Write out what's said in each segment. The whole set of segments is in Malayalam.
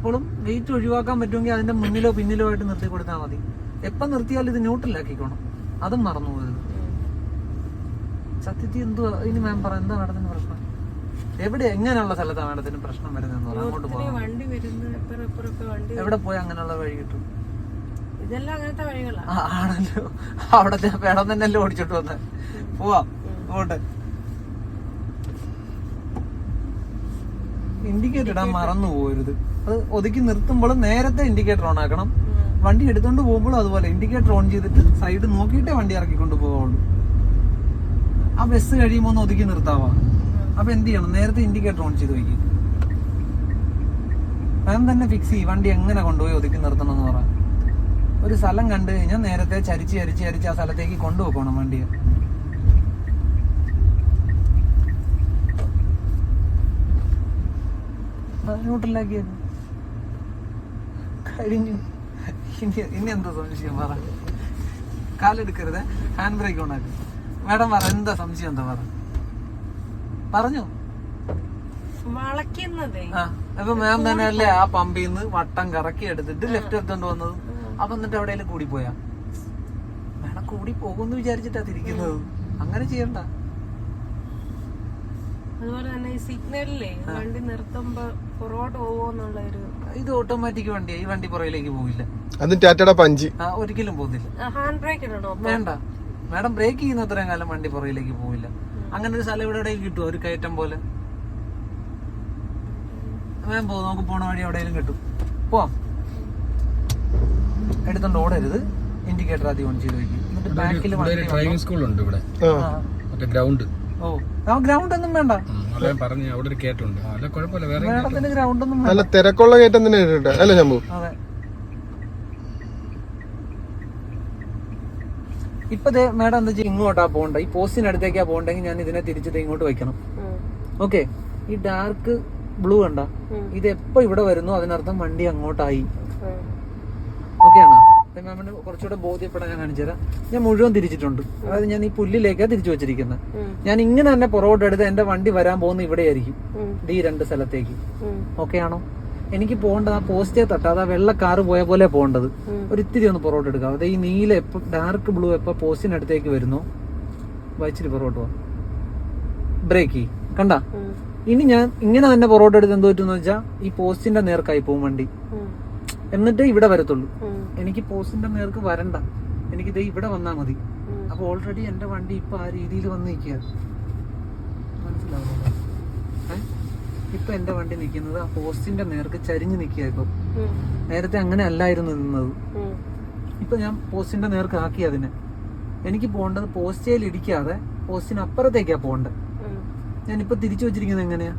അപ്പോഴും വെയിറ്റ് ഒഴിവാക്കാൻ പറ്റുമെങ്കിൽ അതിന്റെ മുന്നിലോ പിന്നിലോ ആയിട്ട് നിർത്തി കൊടുത്താൽ മതി. എപ്പം നിർത്തിയാൽ ഇത് ന്യൂട്രലാക്കിക്കോണം അതും മറന്നു പോയത്. സത്യത്തിൽ എന്തുവാ? ഇനി മാം പറ എന്താ മാഡത്തിന് പ്രശ്നം? എവിടെ എങ്ങനെയുള്ള സ്ഥലത്താണ് മാഡത്തിന് പ്രശ്നം വരുന്നതെന്ന് പറയാം അങ്ങോട്ട് പോകാം എവിടെ പോയി അങ്ങനെയുള്ള വഴി കിട്ടും? ആണല്ലോ. അവിടെ വേണം തന്നെയല്ലേ ഓടിച്ചോട്ട് വന്നെ. പോവാം. പോട്ടെ. ഇൻഡിക്കേറ്റർ ഇടാൻ മറന്നു പോകരുത്. അത് ഒതുക്കി നിർത്തുമ്പോൾ നേരത്തെ ഇൻഡിക്കേറ്റർ ഓൺ ആക്കണം. വണ്ടി എടുത്തോണ്ട് പോകുമ്പോഴും അതുപോലെ ഇൻഡിക്കേറ്റർ ഓൺ ചെയ്തിട്ട് സൈഡ് നോക്കിയിട്ടേ വണ്ടി ഇറക്കിക്കൊണ്ട് പോവുള്ളൂ ആ ബസ് കഴിയുമ്പോൾ ഒന്ന് ഒതുക്കി നിർത്താവാ? അപ്പൊ എന്ത് ചെയ്യണം? നേരത്തെ ഇൻഡിക്കേറ്റർ ഓൺ ചെയ്ത് വയ്ക്കും. മാം തന്നെ ഫിക്സ് ചെയ്യും വണ്ടി എങ്ങനെ കൊണ്ടുപോയി ഒതുക്കി നിർത്തണം എന്ന് പറയാം ഒരു സ്ഥലം കണ്ടു കഴിഞ്ഞാൽ നേരത്തെ ചരിച്ച് ചരിച്ച് ചരിച്ച് ആ സ്ഥലത്തേക്ക് കൊണ്ടുപോകണം വണ്ടിയെ. ന്യൂട്രലാക്കിയത് കഴിഞ്ഞു. ഇനി ഇനി എന്താ സംശയം പറ. കാലെടുക്കരുത്. ഹാൻഡ് ബ്രേക്ക് ഓണാക്ക് മാഡം പറ എന്താ സംശയം എന്താ പറ? പറഞ്ഞു? അപ്പൊ മാം തന്നെ അല്ലേ ആ പമ്പിൽ നിന്ന് വട്ടം കറക്കി എടുത്തിട്ട് ലെഫ്റ്റ് എടുത്തോണ്ട് വന്നത്? അപ്പൊ എന്നിട്ട് എവിടെയെങ്കിലും കൂടി പോയാ മാഡം കൂടി പോകുമെന്ന് വിചാരിച്ചിട്ടാ തിരിക്കുന്നത്. അങ്ങനെ ചെയ്യണ്ട. അതുപോലെ തന്നെ ഈ സിഗ്നലിലേ വണ്ടി നിർത്തുമ്പോ പുറകോട്ട് പോവോന്നുള്ള ഒരു ഇത് ഓട്ടോമാറ്റിക് വണ്ടിയാ. ഈ വണ്ടി പുറകിലേക്ക് പോകില്ല അത് ടാറ്റയുടെ പഞ്ച്. ആ ഒരിക്കലും പോകുന്നില്ല ഹാൻഡ് ബ്രേക്ക് ഇടണോ വേണ്ട. മാഡം ബ്രേക്ക് ചെയ്യുന്ന അത്രയും കാലം വണ്ടി പുറകിലേക്ക് പോവില്ല. അങ്ങനെ ഒരു സ്ഥലം ഇവിടെ എവിടെയും കിട്ടുമോ ഒരു കയറ്റം പോലെ? വേഗം പോ നമുക്ക് പോണ വഴി എവിടെയെങ്കിലും കിട്ടും. പോവാം. എടുത്തോണ്ട് ഓടരുത്. ഇൻഡിക്കേറ്റർ ആദ്യം ഓൺ ചെയ്ത് വെക്കും. എന്നിട്ട് ബാക്കിൽ ഇവിടെ ഒരു ഡ്രൈവിംഗ് സ്കൂൾ ഉണ്ട് ഇവിടെ. ആ. മറ്റേ ഗ്രൗണ്ട് ഗ്രൗണ്ട് ഒന്നും വേണ്ട. അല്ല പറഞ്ഞു അവിടെ ഒരു കേട്ടുണ്ട്. അല്ല കുഴപ്പമില്ല വേറെ മാഡത്തിന് ഗ്രൗണ്ട് ഒന്നും നല്ല തിരക്കുള്ള കയറ്റം തന്നെ അല്ലേ ശംഭു? അതെ. ഇപ്പൊ ദേ മാഡം എന്താ വെച്ചാൽ ഇങ്ങോട്ടാ പോകണ്ട. ഈ പോസ്റ്റിനടുത്തേക്കാ പോകണ്ടെങ്കിൽ ഞാൻ ഇതിനെ തിരിച്ചിട്ട് ഇങ്ങോട്ട് വെക്കണം ഓക്കെ. ഈ ഡാർക്ക് ബ്ലൂ കണ്ട ഇത് എപ്പോ ഇവിടെ വരുന്നു? അതിനർത്ഥം വണ്ടി അങ്ങോട്ടായി. ഓക്കെ ആണോ? മാമിന് കുറച്ചുകൂടെ ബോധ്യപ്പെടാൻ ഞാൻ കാണിച്ചു തരാം. ഞാൻ മുഴുവൻ തിരിച്ചിട്ടുണ്ട്. അതായത് ഞാൻ ഈ പുല്ലിലേക്കാ തിരിച്ചു വെച്ചിരിക്കുന്നത് ഞാൻ ഇങ്ങനെ തന്നെ പുറകോട്ട് എടുത്ത് എന്റെ വണ്ടി വരാൻ പോകുന്ന ഇവിടെയായിരിക്കും. ഈ രണ്ട് സ്ഥലത്തേക്ക്. ഓക്കെ ആണോ? എനിക്ക് പോകേണ്ടത് ആ പോസ്റ്റേ തട്ടാതെ ആ വെള്ള കാറ് പോയ പോലെ പോകേണ്ടത്. ഒരു ഇത്തിരി ഒന്ന് പുറകോട്ട് എടുക്കാം. അതായത് ഈ നീല എപ്പോ ഡാർക്ക് ബ്ലൂ എപ്പോ പോസ്റ്റിനടുത്തേക്ക് വരുന്നു. വായിച്ചിട്ട് പുറകോട്ട് പോവാം ബ്രേക്ക് കണ്ട? ഇനി ഞാൻ ഇങ്ങനെ തന്നെ പുറകോട്ട് എടുത്ത് എന്ത് പറ്റുമെന്ന് വെച്ചാൽ ഈ പോസ്റ്റിന്റെ നേർക്കായി പോകും വണ്ടി. എന്നിട്ട് ഇവിടെ വരത്തുള്ളൂ. എനിക്ക് പോസ്റ്റിന്റെ നേർക്ക് വരണ്ട. എനിക്ക് ദേ ഇവിടെ വന്നാൽ മതി. അപ്പൊ ഓൾറെഡി എന്റെ വണ്ടി ഇപ്പൊ ആ രീതിയിൽ വന്ന് നിൽക്കുക മനസ്സിലാവുന്നുണ്ടോ? ഏ? ഇപ്പൊ എന്റെ വണ്ടി നിൽക്കുന്നത് ആ പോസ്റ്റിന്റെ നേർക്ക് ചരിഞ്ഞു നിൽക്കുക ഇപ്പൊ. നേരത്തെ അങ്ങനെ അല്ലായിരുന്നു നിന്നത്. ഇപ്പൊ ഞാൻ പോസ്റ്റിന്റെ നേർക്ക് ആക്കി അതിനെ. എനിക്ക് പോകേണ്ടത് പോസ്റ്റേൽ ഇടിക്കാതെ പോസ്റ്റിന് അപ്പുറത്തേക്കാ പോകേണ്ടത് ഇപ്പൊ തിരിച്ചു വെച്ചിരിക്കുന്നത് എങ്ങനെയാ?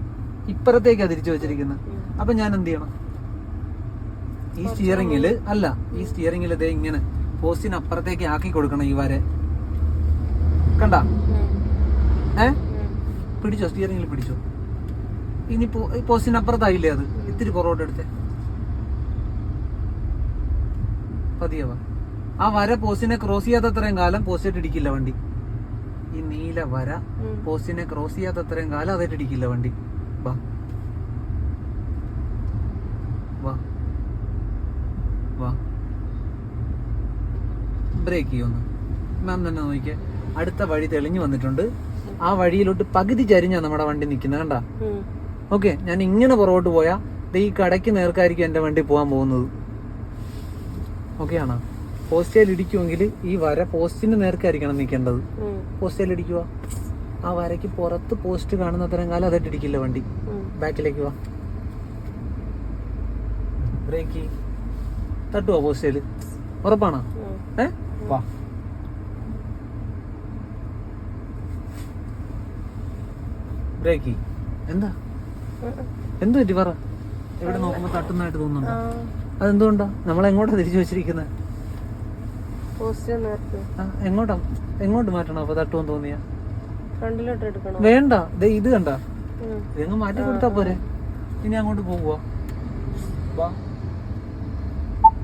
ഇപ്പുറത്തേക്കാ തിരിച്ചു വെച്ചിരിക്കുന്നത്. അപ്പൊ ഞാൻ എന്ത് ചെയ്യണം? ഈ സ്റ്റിയറിംഗിൽ അല്ല ഈ സ്റ്റിയറിംഗിൽ ഇതേ ഇങ്ങനെ പോസ്റ്റിന് അപ്പുറത്തേക്ക് ആക്കി കൊടുക്കണം ഈ വരെ കണ്ട? ഏ? പിടിച്ചോ സ്റ്റിയറിംഗിൽ പിടിച്ചോ? ഇനി പോസ്റ്റിന് അപ്പുറത്തായില്ലേ അത്? ഇത്തിരി പുറകോട്ട് എടുത്തേ. പതിയവ. ആ വര പോസ്റ്റിനെ ക്രോസ് ചെയ്യാത്തത്രയും കാലം പോസ്റ്റായിട്ട് ഇടിക്കില്ല വണ്ടി. ഈ നീല വര പോസ്റ്റിനെ ക്രോസ് ചെയ്യാത്തത്രയും കാലം അതായിട്ട് ഇടിക്കില്ല വണ്ടി. വാ വാ വാ ബ്രേക്ക് ചെയ്യുമെന്ന് മാം തന്നെ നോക്കിയേ അടുത്ത വഴി തെളിഞ്ഞു വന്നിട്ടുണ്ട്. ആ വഴിയിലോട്ട് പകുതി ചരിഞ്ഞാ നമ്മുടെ വണ്ടി നിൽക്കുന്നത് കണ്ട? ഓക്കെ ഞാൻ ഇങ്ങനെ പുറകോട്ട് പോയാ ഈ കടയ്ക്ക് നേർക്കായിരിക്കും എന്റെ വണ്ടി പോകാൻ പോകുന്നത്. ഓക്കെ ആണോ? പോസ്റ്റേൽ ഇടിക്കുമെങ്കിൽ ഈ വര പോസ്റ്റിന്റെ നേർക്കായിരിക്കണം നിൽക്കേണ്ടത്. പോസ്റ്റേൽ ഇടിക്കുക ആ വരയ്ക്ക് പുറത്ത് പോസ്റ്റ് കാണുന്ന അത്രയും കാലം അതായിട്ട് ഇടിക്കില്ല വണ്ടി. ബാക്കിലേക്ക് വാ. ബ്രേക്ക് തട്ടുവാ പോസ്റ്റേൽ ഉറപ്പാണോ? ഏ? വാ. ബ്രേക്ക്. എന്താ? എന്ത് പറ്റി പറ. എവിടെ നോക്കുമ്പോ തട്ടുന്നതായിട്ട് തോന്നുന്നുണ്ടോ? അതെന്തുകൊണ്ടാ? നമ്മൾ എങ്ങോട്ടാ തിരിച്ചു വെച്ചിരിക്കുന്നത് എങ്ങോട്ടാ? എങ്ങോട്ട് മാറ്റണം അപ്പൊ തട്ടുമെന്ന് തോന്നിയ? വേണ്ട. ഇത് കണ്ട. ഇതങ്ങ് മാറ്റി കൊടുത്താ പോരെ. ഇനി അങ്ങോട്ട് പോകുവാ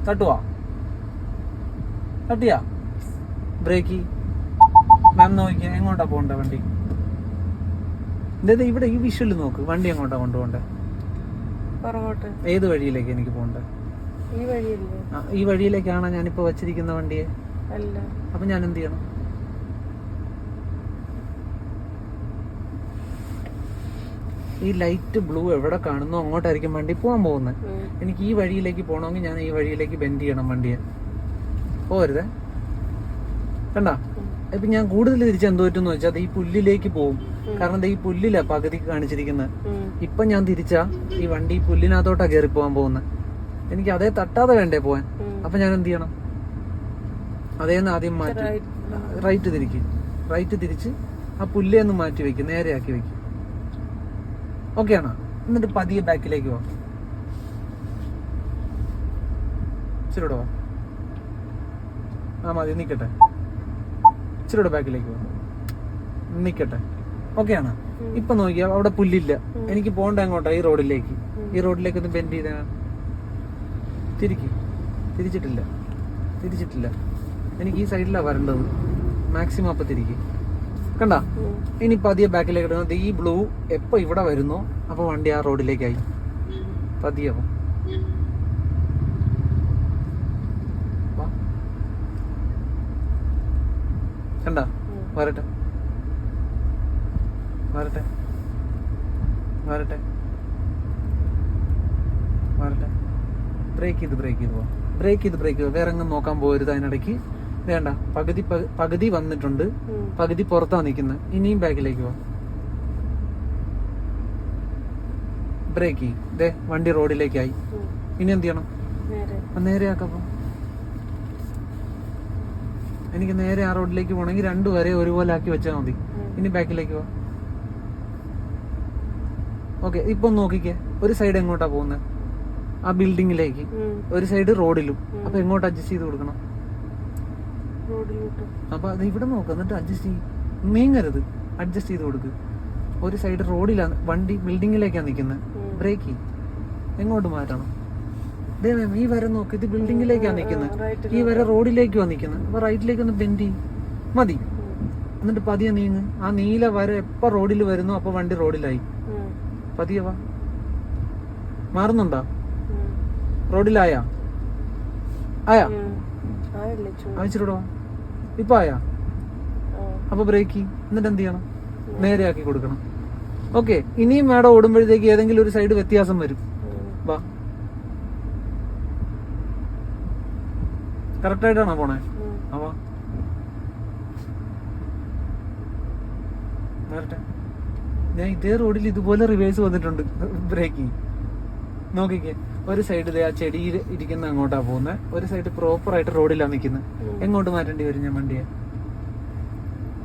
തട്ടുവാ. തട്ടിയാ ബ്രേക്ക് മാം നോക്കിയാ എങ്ങോട്ടാ പോകണ്ട വണ്ടി? എന്തായാലും ഇവിടെ ഈ വിഷ്വൽ നോക്ക്. വണ്ടി എങ്ങോട്ടാ കൊണ്ടുപോകണ്ടേ? പുറകോട്ട്. ഏത് വഴിയിലേക്ക് എനിക്ക് പോകണ്ടേ? ഈ വഴിയല്ലേ? ആ, ഈ വഴിയിലേക്കാണ് ഞാനിപ്പോ വച്ചിരിക്കുന്ന വണ്ടിയെ? അല്ല. അപ്പൊ ഞാൻ എന്ത് ചെയ്യണം? ഈ ലൈറ്റ് ബ്ലൂ എവിടെ കാണുന്നു അങ്ങോട്ടായിരിക്കും വണ്ടി പോകാൻ പോകുന്നത്. എനിക്ക് ഈ വഴിയിലേക്ക് പോകണമെങ്കിൽ ഞാൻ ഈ വഴിയിലേക്ക് ബെൻഡ് ചെയ്യണം വണ്ടിയെ. പോരുതേ കണ്ട? ഇപ്പൊ ഞാൻ കൂടുതൽ തിരിച്ച് എന്തോ പറ്റുമെന്ന് വെച്ചാൽ അത് ഈ പുല്ലിലേക്ക് പോകും കാരണം ഈ പുല്ലിലാ പകുതിക്ക് കാണിച്ചിരിക്കുന്നത്. ഇപ്പൊ ഞാൻ തിരിച്ചാ ഈ വണ്ടി ഈ പുല്ലിനകത്തോട്ടാ കയറി പോകാൻ പോകുന്നത് എനിക്ക് അതേ തട്ടാതെ വേണ്ടേ പോവാൻ. അപ്പൊ ഞാൻ എന്ത് ചെയ്യണം? അതേന്ന് ആദ്യം മാറ്റി റൈറ്റ് തിരിക്കും. റൈറ്റ് തിരിച്ച് ആ പുല്ലേ ഒന്ന് മാറ്റി വെക്കും നേരെയാക്കി വെക്കും. ഓക്കെ ആണോ എന്നിട്ട് പതിയെ ബാക്കിലേക്ക് പോവാം ഇച്ചിരൂടെ വാ. ആ മതി നിക്കട്ടെ. ഇച്ചിരി ബാക്കിലേക്ക് വന്നു. നിൽക്കട്ടെ ഓക്കെ ആണോ? ഇപ്പൊ നോക്കിയാ അവിടെ പുല്ലില്ല. എനിക്ക് പോണ്ട അങ്ങോട്ടാ ഈ റോഡിലേക്ക്. ഈ റോഡിലേക്ക് ഒന്ന് ബെൻഡ് ചെയ്താ. തിരിക്കും. തിരിച്ചിട്ടില്ല. തിരിച്ചിട്ടില്ല. എനിക്ക് ഈ സൈഡിലാണ് വരേണ്ടത്. മാക്സിമം അപ്പൊ തിരിക്കും. കണ്ട. ഇനി പതിയെ ബാക്കിലേക്ക് ഇടുന്നത്. ഈ ബ്ലൂ എപ്പോ ഇവിടെ വരുന്നോ? അപ്പൊ വണ്ടി ആ റോഡിലേക്കായി പതിയെ പോ. വാ. കണ്ട. വരട്ടെ വരട്ടെ വരട്ടെ വരട്ടെ ബ്രേക്ക് ചെയ്ത് ബ്രേക്ക് ചെയ്ത് പോവാം ബ്രേക്ക് ചെയ്ത് ബ്രേക്ക് ചെയ്ത് വേറെ എങ്ങും നോക്കാൻ പോകരുത് അതിനിടയ്ക്ക്. വേണ്ട. പകുതി പകുതി വന്നിട്ടുണ്ട്. പകുതി പുറത്താ നിൽക്കുന്നത് ഇനിയും ബാക്കിലേക്ക് പോവാം ബ്രേക്ക് ചെയ്യും. ദേ വണ്ടി റോഡിലേക്കായി. ഇനി എന്ത് ചെയ്യണം? നേരെ. അപ്പൊ നേരെ ആക്കപ്പോ എനിക്ക് നേരെ ആ റോഡിലേക്ക് പോകണമെങ്കിൽ രണ്ടു വരെ ഒരുപോലെ ആക്കി വെച്ചാൽ മതി. ഇനി ബാക്കിലേക്ക് പോ. ഓക്കെ ഇപ്പൊ നോക്കിക്കേ. ഒരു സൈഡ് എങ്ങോട്ടാ പോകുന്നത്? ആ ബിൽഡിങ്ങിലേക്ക് ഒരു സൈഡ് റോഡിലും. അപ്പൊ എങ്ങോട്ട് അഡ്ജസ്റ്റ് ചെയ്ത് കൊടുക്കണം? അപ്പൊ അത് ഇവിടെ നോക്ക് എന്നിട്ട് അഡ്ജസ്റ്റ് ചെയ്യും. നീങ്ങരുത്. അഡ്ജസ്റ്റ് ചെയ്ത് കൊടുക്ക്. ഒരു സൈഡ് റോഡിലാണ് വണ്ടി ബിൽഡിങ്ങിലേക്കാണ് നിൽക്കുന്നത്. ബ്രേക്ക് ചെയ്യും. എങ്ങോട്ട് മാറ്റണം? ദേ മാം ഈ വര നോക്ക്. ഇത് ബിൽഡിങ്ങിലേക്കാണ് നിൽക്കുന്നത് ഈ വര റോഡിലേക്ക് നിൽക്കുന്നത് അപ്പൊ റൈറ്റിലേക്ക് ഒന്ന് ബെൻഡ് ചെയ്യും. മതി. എന്നിട്ട് പതിയെ നീങ്ങ്. ആ നീല വര എപ്പോ റോഡിൽ വരുന്നു അപ്പൊ വണ്ടി റോഡിലായി പതിയെ വാ. മാറുന്നുണ്ടോ? റോഡിലായാ? ആയാ? അയച്ചിട്ടോ ഇപ്പൊ ആയാ? അപ്പൊ ബ്രേക്ക് എന്നിട്ട് എന്ത് ചെയ്യണം? നേരെയാക്കി കൊടുക്കണം. ഓക്കെ ഇനിയും മേഡം ഓടുമ്പോഴത്തേക്ക് ഏതെങ്കിലും ഒരു സൈഡ് വ്യത്യാസം വരും വാ കറക്റ്റ് ആയിട്ടാണോ പോണേ അപ്പൊ? വരട്ടെ. ഞാൻ ഇതേ റോഡിൽ ഇതുപോലെ റിവേഴ്സ് വന്നിട്ടുണ്ട്. ബ്രേക്കിംഗ് നോക്കിക്കേ. ഒരു സൈഡ് ആ ചെടിയിൽ ഇരിക്കുന്ന അങ്ങോട്ടാ പോകുന്നത് ഒരു സൈഡ് പ്രോപ്പർ ആയിട്ട് റോഡിലാണ് നിൽക്കുന്നത് എങ്ങോട്ട് മാറ്റേണ്ടി വരും ഞാൻ വണ്ടിയെ?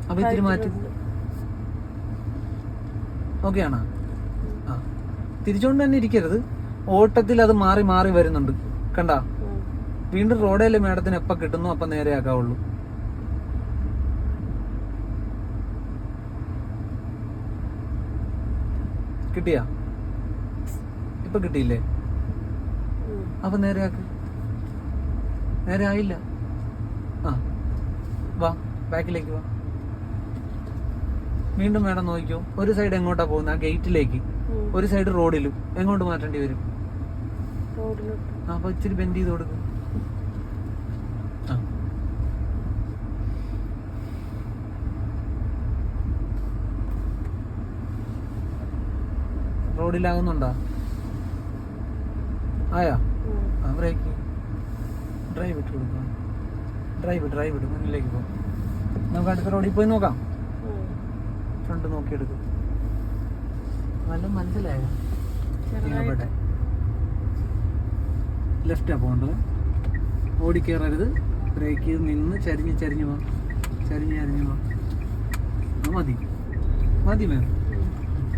അപ്പൊ ഇത്തിരി മാറ്റി ഓക്കെ ആണോ? ആ. തിരിച്ചുകൊണ്ട് തന്നെ ഇരിക്കരുത്. ഓട്ടത്തിൽ അത് മാറി മാറി വരുന്നുണ്ട്. കണ്ടാ? വീണ്ടും റോഡേലെ മേഡത്തിന് എപ്പ കിട്ടുന്നു അപ്പൊ നേരെ ആക്കാവുള്ളൂ കിട്ടിയാ? ഇപ്പൊ കിട്ടിയില്ലേ? അപ്പൊ നേരെ ആക്ക്. നേരെ ആയില്ല. ആ വാ ബാക്കിലേക്ക് വാ. വീണ്ടും മേഡം നോക്കിയോ ഒരു സൈഡ് എങ്ങോട്ടാ പോകുന്നത് ആ ഗേറ്റിലേക്ക്. ഒരു സൈഡ് റോഡിലും. എങ്ങോട്ട് മാറ്റേണ്ടി വരും? അപ്പൊ ഇച്ചിരി ബെൻഡ് ചെയ്ത് കൊടുക്കും ആ. റോഡിലാകുന്നുണ്ടോ? ആയോ? ആ ബ്രേക്ക്. ഡ്രൈവ് ഇട്ട് കൊടുക്കാം. ഡ്രൈവ് ഡ്രൈവ് ഇട്ട് മുന്നിലേക്ക് പോകും നമുക്ക് അടുത്ത റോഡിൽ പോയി നോക്കാം. ഫ്രണ്ട് നോക്കിയെടുക്കും. നല്ല മനസ്സിലായോ? ലെഫ്റ്റാ പോകേണ്ടത്. ഓടിക്കയറരുത് ബ്രേക്ക് ചെയ്ത് നിന്ന് ചരിഞ്ഞ് ചരിഞ്ഞ് പോവാം ചരിഞ്ഞ് ചരിഞ്ഞ് പോവാം മതി. മതി മാം.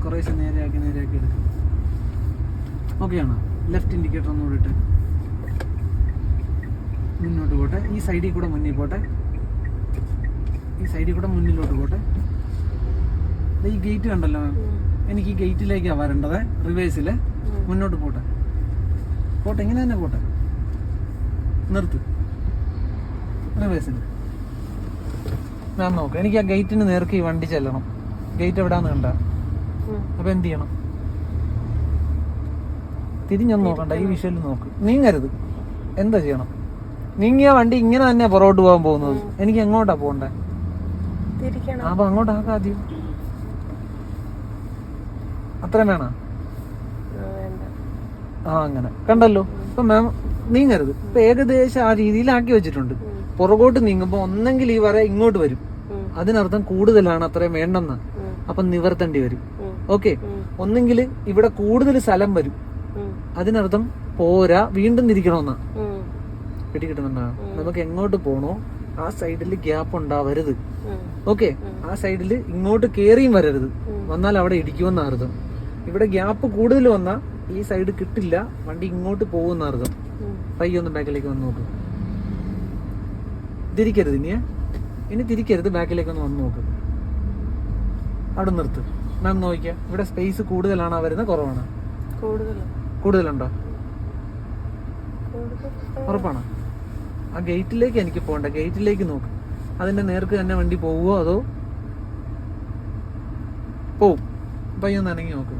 കുറേശ്ശെ നേരെയാക്കി നേരെയാക്കി എടുക്കും. ഓക്കെ ആണോ ലെഫ്റ്റ് ഇൻഡിക്കേറ്റർ ഒന്ന് കൂടിയിട്ട് മുന്നോട്ട് പോട്ടെ. ഈ സൈഡിൽ കൂടെ മുന്നിൽ പോട്ടെ. ഈ സൈഡിൽ കൂടെ മുന്നിലോട്ട് പോട്ടെ. ഈ ഗേറ്റ് കണ്ടല്ലോ മാം എനിക്ക് ഈ ഗേറ്റിലേക്കാണ് വരേണ്ടത് റിവേഴ്സിൽ മുന്നോട്ട് പോട്ടെ. പോട്ടെ ഇങ്ങനെ തന്നെ പോട്ടെ. നിർത്ത്. റിവേഴ്സിൽ ഞാൻ നോക്കാം. എനിക്ക് ആ ഗേറ്റിന് നേർക്ക് ഈ വണ്ടി ചെല്ലണം. ഗേറ്റ് എവിടാന്ന് കണ്ട? അപ്പൊ എന്ത് ചെയ്യണം? തിരിഞ്ഞൊന്നും നോക്കണ്ട ഈ വിഷയത്തിൽ നോക്ക്. നീങ്ങരുത്. എന്താ ചെയ്യണം? നീങ്ങിയ വണ്ടി ഇങ്ങനെ തന്നെ പുറകോട്ട് പോകാൻ പോകുന്നത്. എനിക്ക് എങ്ങോട്ടാ പോകണ്ടേ? അപ്പൊ അങ്ങോട്ടാക്ക ആദ്യം. അത്രയും വേണ? ആ, അങ്ങനെ. കണ്ടല്ലോ? ഇപ്പൊ മാം നീങ്ങരുത്. ഇപ്പൊ ഏകദേശം ആ രീതിയിലാക്കി വെച്ചിട്ടുണ്ട്. പുറകോട്ട് നീങ്ങുമ്പോ ഒന്നെങ്കിൽ ഈ വര ഇങ്ങോട്ട് വരും. അതിനർത്ഥം കൂടുതലാണ് അത്രയും വേണ്ടെന്ന്. അപ്പൊ നിവർത്തേണ്ടി വരും. ഓക്കെ. ഒന്നെങ്കിൽ ഇവിടെ കൂടുതൽ സ്ഥലം വരും. അതിനർത്ഥം പോരാ വീണ്ടും തിരിക്കണമെന്നാ. പിടികിട്ടുന്നുണ്ടോ നമുക്ക് എങ്ങോട്ട് പോണോ ആ സൈഡിൽ ഗ്യാപ്പ് ഉണ്ടാവരുത്. ഓക്കെ. ആ സൈഡിൽ ഇങ്ങോട്ട് കേറിയും വരരുത്. വന്നാൽ അവിടെ ഇടിക്കുമെന്ന അർത്ഥം. ഇവിടെ ഗ്യാപ്പ് കൂടുതൽ വന്നാൽ ഈ സൈഡ് കിട്ടില്ല വണ്ടി ഇങ്ങോട്ട് പോകുന്ന അർത്ഥം. പയ്യൊന്ന് ബാക്കിലേക്ക് വന്ന് നോക്ക്. തിരിക്കരുത് ഇനിയെ. ഇനി തിരിക്കരുത് ബാക്കിലേക്ക് ഒന്ന് വന്ന് നോക്ക്. അവിടെ നിർത്ത്. മാം നോക്കിയ ഇവിടെ സ്പേസ് കൂടുതലാണോ വരുന്നത്? കുറവാണ്? കൂടുതലാ കൂടുതലുണ്ടോ? ഉറപ്പാണോ? ആ ഗേറ്റിലേക്ക് എനിക്ക് പോകണ്ട. ഗേറ്റിലേക്ക് നോക്ക്. അതിന്റെ നേർക്ക് തന്നെ വണ്ടി പോവുമോ അതോ പോവും. പയ്യൊന്ന് അനങ്ങി നോക്ക്.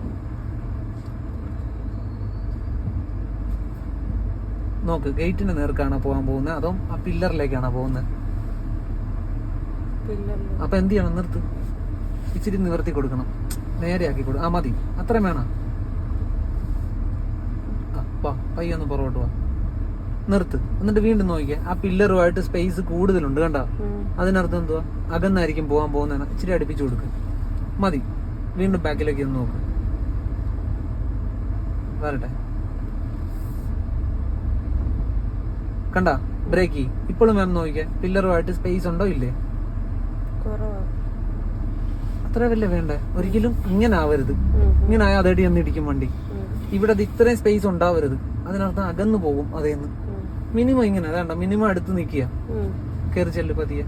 നോക്ക് ഗേറ്റിന്റെ നേർക്കാണോ പോകാൻ പോകുന്നത് അതോ ആ പില്ലറിലേക്കാണോ പോകുന്നത് അപ്പൊ എന്ത് ചെയ്യണം? നിർത്ത്. ഇച്ചിരി നിവർത്തി കൊടുക്കണം. നേരെ ആക്കി കൊടുക്കും ആ മതി. അത്രയും വേണം. ആ വാ പയ്യൊന്ന് പുറകോട്ട് വാ. നിർത്ത്. എന്നിട്ട് വീണ്ടും നോക്കിയാ ആ പില്ലറുമായിട്ട് സ്പേസ് കൂടുതലുണ്ട് കണ്ട? അതിനർത്ഥം എന്തുവാ? അകന്നായിരിക്കും പോകാൻ പോകുന്നതാണ്. ഇച്ചിരി അടുപ്പിച്ചു കൊടുക്ക്. മതി. വീണ്ടും ബാക്കിലേക്ക് ഒന്ന് നോക്ക്. വരട്ടെ. കണ്ട? ബ്രേക്ക് ഇപ്പോഴും മാം നോക്കിയാ പില്ലറുമായിട്ട് സ്പേസ് ഉണ്ടോ? ഇല്ലേ? കുറവാ. അത്ര വല്ല വേണ്ടേ? ഒരിക്കലും ഇങ്ങനെ ആവരുത് ഇങ്ങനെ ആയാൽ അതേടി ഒന്ന് ഇടിക്കും വണ്ടി. ഇവിടെ അത് ഇത്രയും സ്പേസ് ഉണ്ടാവരുത്. അതിനർത്ഥം അകന്നു പോകും അതേന്ന്. മിനിമം ഇങ്ങനെ വേണ്ട മിനിമം അടുത്ത് നിൽക്കുക കേറി കയറി ചെല്ലു പതിയെ.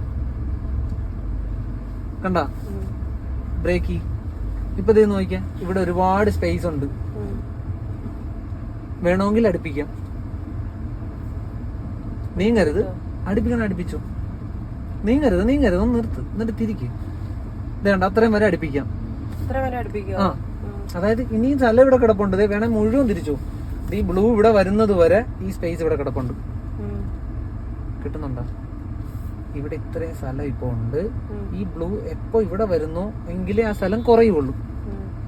കണ്ട. ബ്രേക്ക് ഇപ്പൊ ദേ നോക്കിയാ ഇവിടെ ഒരുപാട് സ്പേസ് ഉണ്ട്. വേണമെങ്കിൽ അടുപ്പിക്കാം. നീങ്ങരുത്. അടുപ്പിക്കണം അടുപ്പിച്ചു. നീങ്ങരുത് നീങ്ങരുത്. ഒന്ന് നിർത്ത്. എന്നിട്ട് തിരിക്ക്. വേണ്ട അത്രയും വരെ അടുപ്പിക്കാം. ആ. അതായത് ഇനിയും സ്ഥലം ഇവിടെ കിടപ്പുണ്ട്. വേണേ മുഴുവൻ തിരിച്ചു. ഈ ബ്ലൂ ഇവിടെ വരുന്നത് വരെ ഈ സ്പേസ് ഇവിടെ കിടപ്പുണ്ട്. കിട്ടുന്നുണ്ടോ? ഇവിടെ ഇത്രയും സ്ഥലം ഇപ്പൊ ഉണ്ട്. ഈ ബ്ലൂ എപ്പോ ഇവിടെ വരുന്നു എങ്കിലേ ആ സ്ഥലം കുറയുള്ളൂ.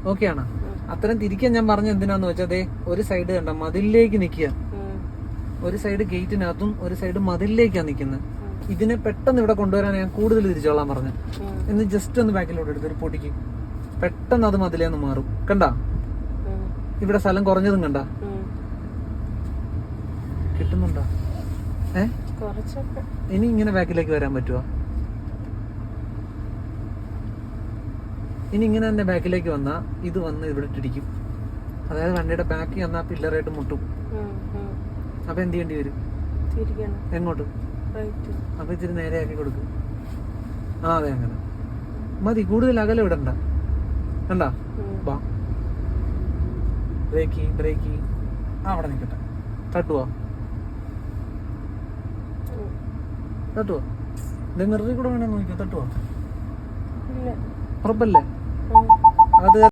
ഓക്കെയാണ് അത്രയും തിരിക്കാൻ ഞാൻ പറഞ്ഞ എന്തിനാന്ന് വെച്ചാൽ ഒരു സൈഡ് കണ്ട മതിലേക്ക് നിൽക്കുക. ഒരു സൈഡ് ഗേറ്റിനകത്തും ഒരു സൈഡ് മതിലേക്കാണ് നിൽക്കുന്നത് ഇതിനെ പെട്ടെന്ന് ഇവിടെ കൊണ്ടുവരാൻ ഞാൻ കൂടുതൽ തിരിച്ചോളാൻ പറഞ്ഞു. എന്ന് ജസ്റ്റ് ഒന്ന് ബാക്കിലോട്ട് എടുത്ത് ഒരു പൊടിക്ക്. പെട്ടെന്ന് അത് മതിലേന്ന് മാറും. കണ്ട? ഇവിടെ സ്ഥലം കുറഞ്ഞതും കണ്ട? കിട്ടുന്നുണ്ടോ? ഏ? ഇനി ഇങ്ങനെ ബാക്കിലേക്ക് വരാൻ പറ്റുമോ ഇനി ഇങ്ങനെ തന്നെ ബാക്കിലേക്ക് വന്നാ ഇത് വന്ന് ഇവിടെ ഇടിക്കും അതായത് വണ്ടിയുടെ ബാക്കി വന്നാ പില്ലറായിട്ട് മുട്ടും. അപ്പൊ എന്ത് ചെയ്യേണ്ടി വരും? എങ്ങോട്ട്? റൈറ്റ് അപ്പൊ ഇച്ചിരി നേരെയാക്കി കൊടുക്കും. ആ അതെ അങ്ങനെ. മതി കൂടുതൽ അകലെ ഇടണ്ട. കണ്ട? ബ്രേക്ക് ബ്രേക്ക് ആ അവിടെ നിൽക്കട്ടെ. തട്ടുവാ? തട്ടുവാ? ഇത് മിററിൽ കൂടെ വേണമെന്ന് നോക്കിയോ തട്ടുവാ? ഉറപ്പല്ലേ. അത്